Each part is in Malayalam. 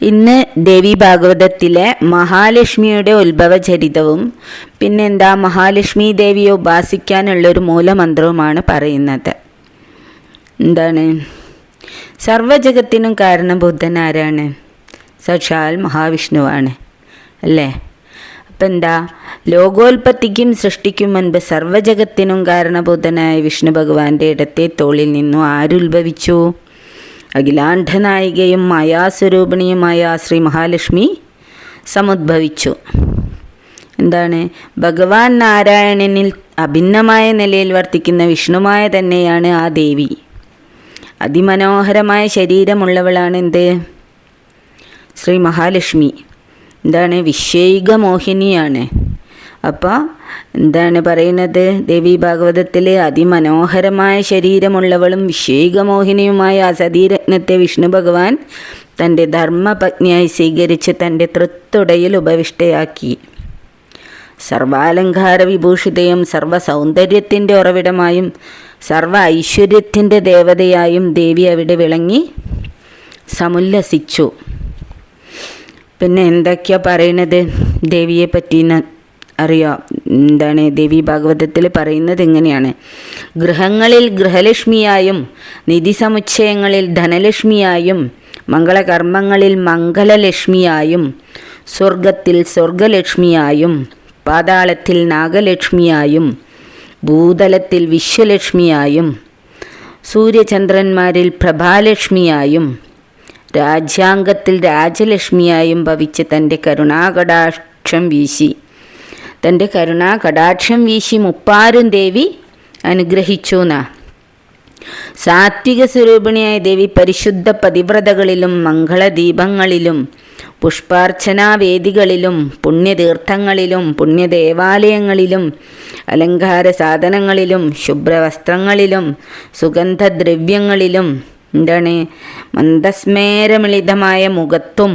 ഇന്ന് ദേവി ഭാഗവതത്തിലെ മഹാലക്ഷ്മിയുടെ ഉത്ഭവചരിതവും പിന്നെന്താ മഹാലക്ഷ്മി ദേവിയെ ഉപാസിക്കാനുള്ളൊരു മൂലമന്ത്രവുമാണ് പറയുന്നത്. എന്താണ്? സർവജഗത്തിനും കാരണം ബുദ്ധൻ ആരാണ് സക്ഷാൽ മഹാവിഷ്ണുവാണ്. അല്ലേ? അപ്പം എന്താ ലോകോൽപത്തിക്കും സൃഷ്ടിക്കും മുൻപ് സർവജഗത്തിനും കാരണബുദ്ധനായ വിഷ്ണു ഭഗവാന്റെ ഇടത്തെ തോളിൽ നിന്നും ആരുത്ഭവിച്ചു? അഖിലാണ്ഡനായികയും മായാസ്വരൂപിണിയുമായ ശ്രീ മഹാലക്ഷ്മി സമുദ്ഭവിച്ചു. എന്താണ്? ഭഗവാൻ നാരായണനിൽ അഭിന്നമായ നിലയിൽ വർത്തിക്കുന്ന വിഷ്ണുമായ തന്നെയാണ് ആ ദേവി. അതിമനോഹരമായ ശരീരമുള്ളവളാണ് എന്ത്? ശ്രീ മഹാലക്ഷ്മി. എന്താണ്? വിശ്വൈക മോഹിനിയാണ്. അപ്പോൾ എന്താണ് പറയുന്നത്? ദേവി ഭാഗവതത്തിലെ അതിമനോഹരമായ ശരീരമുള്ളവളും വിഷേകമോഹിനിയുമായ മോഹിനിയുമായ ആ സതീരത്നത്തെ വിഷ്ണു ഭഗവാൻ തന്റെ ധർമ്മപത്നിയായി സ്വീകരിച്ച് തന്റെ തൃത്തുടയിൽ ഉപവിഷ്ടയാക്കി. സർവാലങ്കാര വിഭൂഷിതയും സർവ സൗന്ദര്യത്തിന്റെ ഉറവിടമായും സർവ ഐശ്വര്യത്തിന്റെ ദേവതയായും ദേവി അവിടെ വിളങ്ങി സമുല്ലസിച്ചു. പിന്നെ എന്തൊക്കെയാ പറയണത്? ദേവിയെ പറ്റിയെന്ന് അറിയാം. എന്താണ്? ദേവി ഭാഗവതത്തിൽ പറയുന്നത് എങ്ങനെയാണ് ഗൃഹങ്ങളിൽ ഗൃഹലക്ഷ്മിയായും നിധി സമുച്ചയങ്ങളിൽ ധനലക്ഷ്മിയായും മംഗളകർമ്മങ്ങളിൽ മംഗളലക്ഷ്മിയായും സ്വർഗത്തിൽ സ്വർഗലക്ഷ്മിയായും പാതാളത്തിൽ നാഗലക്ഷ്മിയായും ഭൂതലത്തിൽ വിശ്വലക്ഷ്മിയായും സൂര്യചന്ദ്രന്മാരിൽ പ്രഭാലക്ഷ്മിയായും രാജ്യാംഗത്തിൽ രാജലക്ഷ്മിയായും ഭവിച്ച് തന്റെ കരുണാകടാക്ഷം വീശി. തന്റെ കരുണാകടാക്ഷം വീശി മുപ്പാരും ദേവി അനുഗ്രഹിച്ചു എന്നാ സാത്വിക സ്വരൂപിണിയായ ദേവി പരിശുദ്ധ പതിവ്രതകളിലും മംഗളദീപങ്ങളിലും പുഷ്പാർച്ചനാവേദികളിലും പുണ്യതീർത്ഥങ്ങളിലും പുണ്യദേവാലയങ്ങളിലും അലങ്കാര സാധനങ്ങളിലും ശുഭ്രവസ്ത്രങ്ങളിലും സുഗന്ധദ്രവ്യങ്ങളിലും എന്താണ് മന്ദസ്മേരമിളിതമായ മുഖത്തും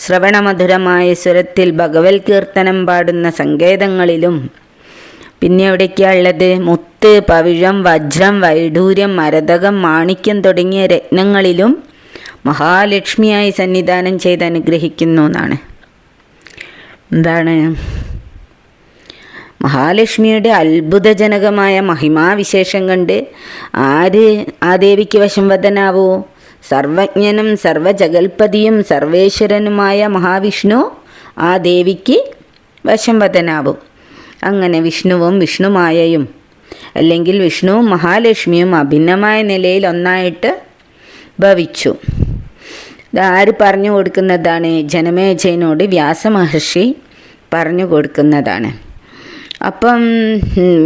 ശ്രവണമധുരമായ സ്വരത്തിൽ ഭഗവത് കീർത്തനം പാടുന്ന സങ്കേതങ്ങളിലും പിന്നെ എവിടേക്കാണ് ഉള്ളത് മുത്ത് പവിഴം വജ്രം വൈഡൂര്യം മരതകം മാണിക്യം തുടങ്ങിയ രത്നങ്ങളിലും മഹാലക്ഷ്മിയായി സന്നിധാനം ചെയ്ത് അനുഗ്രഹിക്കുന്നു എന്നാണ്. എന്താണ്? മഹാലക്ഷ്മിയുടെ അത്ഭുതജനകമായ മഹിമാവിശേഷം കണ്ട് ആര് ആ ദേവിക്ക് വശം വശംവദനാവോ സർവജ്ഞനും സർവജഗൽപതിയും സർവേശ്വരനുമായ മഹാവിഷ്ണു ആ ദേവിക്ക് വശംവദനാവും അങ്ങനെ വിഷ്ണുവും വിഷ്ണുമായയും അല്ലെങ്കിൽ വിഷ്ണുവും മഹാലക്ഷ്മിയും അഭിന്നമായ നിലയിൽ ഒന്നായിട്ട് ഭവിച്ചു. ഇതാര് പറഞ്ഞു കൊടുക്കുന്നതാണ്? ജനമേജയനോട് വ്യാസമഹർഷി പറഞ്ഞു കൊടുക്കുന്നതാണ്. അപ്പം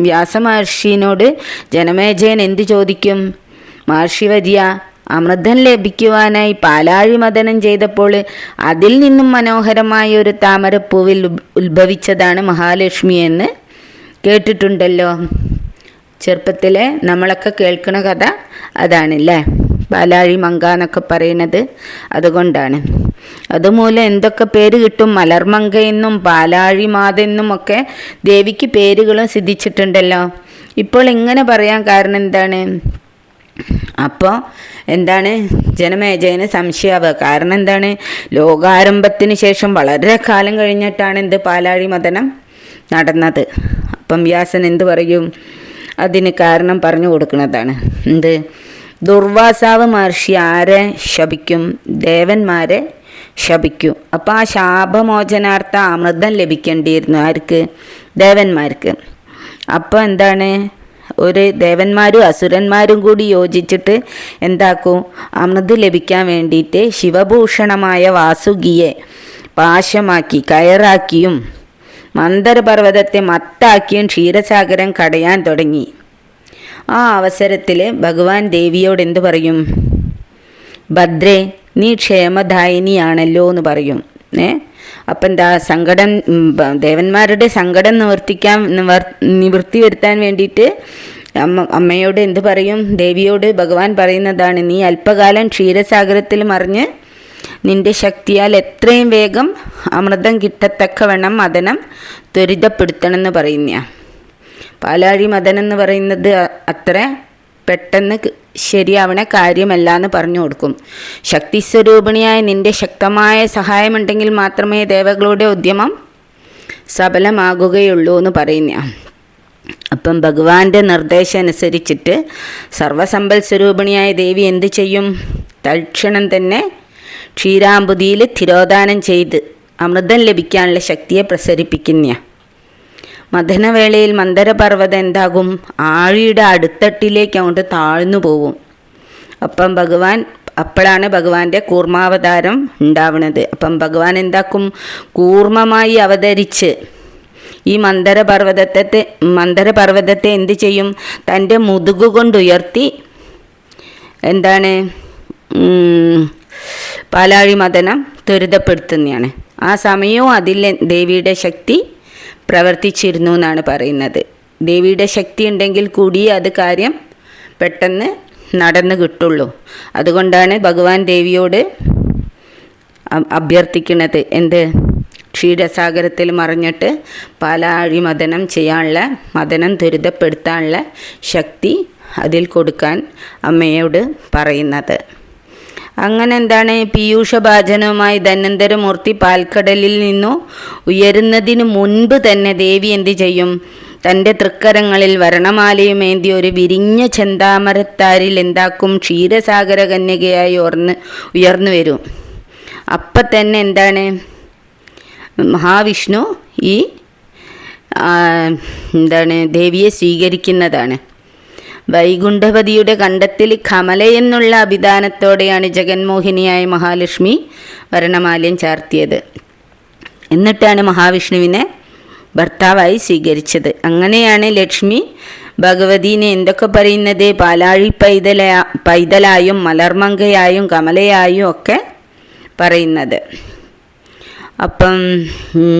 വ്യാസമഹർഷിനോട് ജനമേജയൻ എന്ത് ചോദിക്കും? മഹർഷി വരിയ അമൃതം ലഭിക്കുവാനായി പാലാഴി മദനം ചെയ്തപ്പോൾ അതിൽ നിന്നും മനോഹരമായ ഒരു താമരപ്പൂവിൽ ഉത്ഭവിച്ചതാണ് മഹാലക്ഷ്മി എന്ന് കേട്ടിട്ടുണ്ടല്ലോ. ചെറുപ്പത്തിലെ നമ്മളൊക്കെ കേൾക്കുന്ന കഥ അതാണല്ലേ? പാലാഴി മങ്ക എന്നൊക്കെ പറയുന്നത് അതുകൊണ്ടാണ്. അതുമൂലം എന്തൊക്കെ പേര് കിട്ടും? മലർമങ്ക എന്നും പാലാഴി മാതെന്നും ഒക്കെ ദേവിക്ക് പേരുകളും സിദ്ധിച്ചിട്ടുണ്ടല്ലോ. ഇപ്പോൾ ഇങ്ങനെ പറയാൻ കാരണം എന്താണ്? അപ്പോൾ എന്താണ്? ജനമേജയന് സംശയാവുക കാരണം എന്താണ്? ലോകാരംഭത്തിന് ശേഷം വളരെ കാലം കഴിഞ്ഞിട്ടാണ് എന്ത് പാലാഴി മതനം നടന്നത്. അപ്പം വ്യാസൻ എന്ത് പറയും? അതിന് കാരണം പറഞ്ഞു കൊടുക്കുന്നതാണ്. എന്ത്? ദുർവാസാവ് മഹർഷി ആരെ ശപിക്കും? ദേവന്മാരെ ശപിക്കും. അപ്പം ആ ശാപമോചനാർത്ഥ അമൃതം ലഭിക്കേണ്ടിയിരുന്നു ആർക്ക്? ദേവന്മാർക്ക്. അപ്പോൾ എന്താണ്? ഒരു ദേവന്മാരും അസുരന്മാരും കൂടി യോജിച്ചിട്ട് എന്താക്കും? അമൃത് ലഭിക്കാൻ വേണ്ടിയിട്ട് ശിവഭൂഷണമായ വാസുകിയെ പാശമാക്കി കയറാക്കിയും മന്ദരപർവതത്തെ മത്താക്കിയും ക്ഷീരസാഗരം കടയാൻ തുടങ്ങി. ആ അവസരത്തിൽ ഭഗവാൻ ദേവിയോട് എന്തു പറയും? ഭദ്രേ നീ ക്ഷേമദായിനിയാണല്ലോ എന്ന് പറയും. ഏ അപ്പം എന്താ സങ്കടം ദേവന്മാരുടെ സങ്കടം നിവർത്തിക്കാൻ നിവർ നിവൃത്തി വരുത്താൻ വേണ്ടിയിട്ട് അമ്മ അമ്മയോട് എന്ത് പറയും? ദേവിയോട് ഭഗവാൻ പറയുന്നതാണ് നീ അല്പകാലം ക്ഷീരസാഗരത്തിൽ മറിഞ്ഞ് നിന്റെ ശക്തിയാൽ എത്രയും വേഗം അമൃതം കിട്ടത്തക്കവണ്ണം മദനം ത്വരിതപ്പെടുത്തണമെന്ന് പറയുന്ന പാലാഴി മദനം എന്ന് പറയുന്നത് അത്ര പെട്ടെന്ന് ശരിയാവണ കാര്യമല്ല എന്ന് പറഞ്ഞു കൊടുക്കും. ശക്തിസ്വരൂപിണിയായ നിന്റെ ശക്തമായ സഹായമുണ്ടെങ്കിൽ മാത്രമേ ദേവകളുടെ ഉദ്യമം സഫലമാകുകയുള്ളൂ എന്ന് പറയുന്ന. അപ്പം ഭഗവാന്റെ നിർദ്ദേശം അനുസരിച്ചിട്ട് സർവസമ്പൽ സ്വരൂപിണിയായ ദേവി എന്ത് ചെയ്യും? തൽക്ഷണം തന്നെ ക്ഷീരാമ്പുതിയിൽ തിരോധാനം ചെയ്ത് അമൃതം ലഭിക്കാനുള്ള ശക്തിയെ പ്രസരിപ്പിക്കുന്ന. മഥനവേളയിൽ മന്ദരപർവതം എന്താകും ആഴിയുടെ അടുത്തട്ടിലേക്ക് അങ്ങോട്ട് താഴ്ന്നു പോവും. അപ്പം ഭഗവാൻ അപ്പോഴാണ് ഭഗവാന്റെ കൂർമാവതാരം ഉണ്ടാവുന്നത് അപ്പം ഭഗവാൻ എന്താക്കും? കൂർമ്മമായി അവതരിച്ച് ഈ മന്ദരപർവതത്തെ മന്ദരപർവതത്തെ എന്ത് ചെയ്യും? തന്റെ മുതുകുകൊണ്ട് ഉയർത്തി എന്താണ്? പാലാഴി മദനം ത്വരിതപ്പെടുത്തുന്നതാണ്. ആ സമയവും അതിൽ ദേവിയുടെ ശക്തി പ്രവർത്തിച്ചിരുന്നു എന്നാണ് പറയുന്നത്. ദേവിയുടെ ശക്തി ഉണ്ടെങ്കിൽ കൂടി അത് കാര്യം പെട്ടെന്ന് നടന്നു കിട്ടുള്ളൂ. അതുകൊണ്ടാണ് ഭഗവാൻ ദേവിയോട് അഭ്യർത്ഥിക്കുന്നത്. എന്ത്? ക്ഷീരസാഗരത്തിൽ മറിഞ്ഞിട്ട് പാലാഴി മദനം ചെയ്യാനുള്ള മദനം ത്വരിതപ്പെടുത്താനുള്ള ശക്തി അതിൽ കൊടുക്കാൻ അമ്മയോട് പറയുന്നത്. അങ്ങനെ എന്താണ് പീയൂഷഭാജനവുമായി ധന്വന്തരമൂർത്തി പാൽക്കടലിൽ നിന്നു ഉയരുന്നതിന് മുൻപ് തന്നെ ദേവി എന്ത് ചെയ്യും? തന്റെ തൃക്കരങ്ങളിൽ വരണമാലയുമേന്തി ഒരു വിരിഞ്ഞ ചെന്താമരത്താരിൽ എന്താക്കും? ക്ഷീരസാഗര കന്യകയായി ഉയർന്ന് ഉയർന്നു വരും. അപ്പം തന്നെ എന്താണ്? മഹാവിഷ്ണു ഈ എന്താണ് ദേവിയെ സ്വീകരിക്കുന്നതാണ്. വൈകുണ്ഠപതിയുടെ കണ്ടത്തിൽ കമല എന്നുള്ള അഭിധാനത്തോടെയാണ് ജഗന്മോഹിനിയായ മഹാലക്ഷ്മി വരണമാല്യം ചാർത്തിയത്. എന്നിട്ടാണ് മഹാവിഷ്ണുവിനെ ഭർത്താവായി സ്വീകരിച്ചത്. അങ്ങനെയാണ് ലക്ഷ്മി ഭഗവതിനെ എന്തൊക്കെ പറയുന്നത്? പാലാഴി പൈതല പൈതലായും മലർമങ്കയായും കമലയായും ഒക്കെ പറയുന്നത്. അപ്പം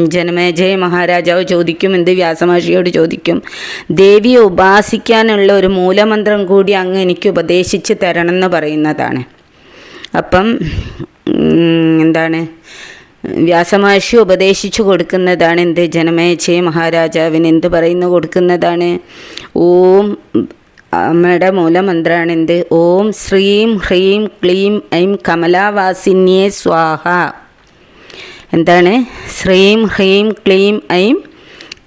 ജനമേജയ മഹാരാജാവ് ചോദിക്കും എന്ത് വ്യാസമഹർഷിയോട് ചോദിക്കും ദേവിയെ ഉപാസിക്കാനുള്ള ഒരു മൂലമന്ത്രം കൂടി അങ്ങ് എനിക്ക് ഉപദേശിച്ച് തരണം എന്ന് പറയുന്നതാണ്. അപ്പം എന്താണ് വ്യാസമഹർഷി ഉപദേശിച്ചു കൊടുക്കുന്നതാണ് എന്ത്? ജനമേജയ മഹാരാജാവിന് എന്ത് പറയുന്നു കൊടുക്കുന്നതാണ്? ഓം അമ്മയുടെ മൂലമന്ത്രമാണ് എന്ത്? ഓം ശ്രീം ഹ്രീം ക്ലീം ഐം കമലാവാസിന്യേ സ്വാഹ. എന്താണ്? ശ്രീം ഹ്രീം ക്ലീം ഐം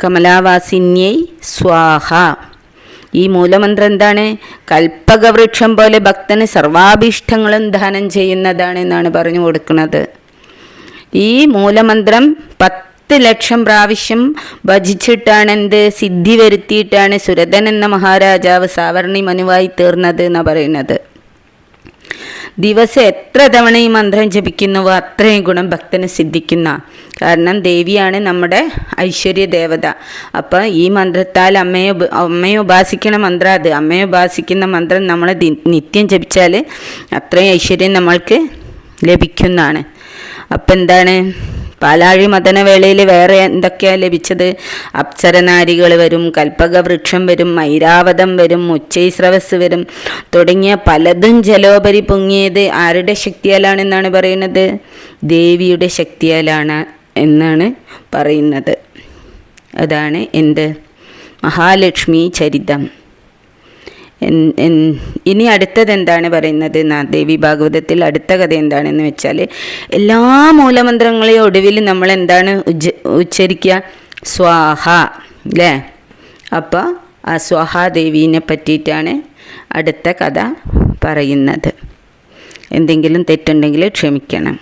കമലാവാസിന്യൈ സ്വാഹ. ഈ മൂലമന്ത്രം എന്താണ്? കൽപ്പകവൃക്ഷം പോലെ ഭക്തന് സർവാഭീഷ്ടങ്ങളും ദാനം ചെയ്യുന്നതാണ് എന്നാണ് പറഞ്ഞു കൊടുക്കുന്നത്. ഈ മൂലമന്ത്രം പത്ത് ലക്ഷം പ്രാവശ്യം ഭജിച്ചിട്ടാണ് എന്ത് സിദ്ധി വരുത്തിയിട്ടാണ് സുരതൻ എന്ന മഹാരാജാവ് സാവർണി മനുവായി തീർന്നത് എന്നാണ് പറയുന്നത്. ദിവസം എത്ര തവണ ഈ മന്ത്രം ജപിക്കുന്നുവോ അത്രയും ഗുണം ഭക്തന് സിദ്ധിക്കുന്ന കാരണം ദേവിയാണ് നമ്മുടെ ഐശ്വര്യ ദേവത. അപ്പം ഈ മന്ത്രത്താൽ അമ്മയെ അമ്മയെ ഉപാസിക്കണ മന്ത്രം അത്. അമ്മയെ ഉപാസിക്കുന്ന മന്ത്രം നമ്മൾ നിത്യം ജപിച്ചാൽ അത്രയും ഐശ്വര്യം നമ്മൾക്ക് ലഭിക്കുന്നതാണ്. അപ്പം എന്താണ് പാലാഴി മദനവേളയിൽ വേറെ എന്തൊക്കെയാണ് ലഭിച്ചത്? അപ്സരനാരികൾ വരും കൽപ്പക വൃക്ഷം വരും ഐരാവതം വരും ഉച്ചൈസ്രവസ് വരും. തുടങ്ങിയ പലതും ജലോപരി പൊങ്ങിയത് ആരുടെ ശക്തിയാലാണെന്നാണ് പറയുന്നത്? ദേവിയുടെ ശക്തിയാലാണ് എന്നാണ് പറയുന്നത്. അതാണ് എന്ത് മഹാലക്ഷ്മി ചരിതം. ഇനി അടുത്തത് എന്താണ് പറയുന്നത് ദേവി ഭാഗവതത്തിൽ അടുത്ത കഥ എന്താണെന്ന് വെച്ചാൽ എല്ലാ മൂലമന്ത്രങ്ങളെയും ഒടുവിൽ നമ്മൾ എന്താണ് ഉജ്ജ ഉച്ചരിക്കുക സ്വാഹ അല്ലേ അപ്പോൾ ആ സ്വാഹാദേവീനെ പറ്റിയിട്ടാണ് അടുത്ത കഥ പറയുന്നത്. എന്തെങ്കിലും തെറ്റുണ്ടെങ്കിൽ ക്ഷമിക്കണം.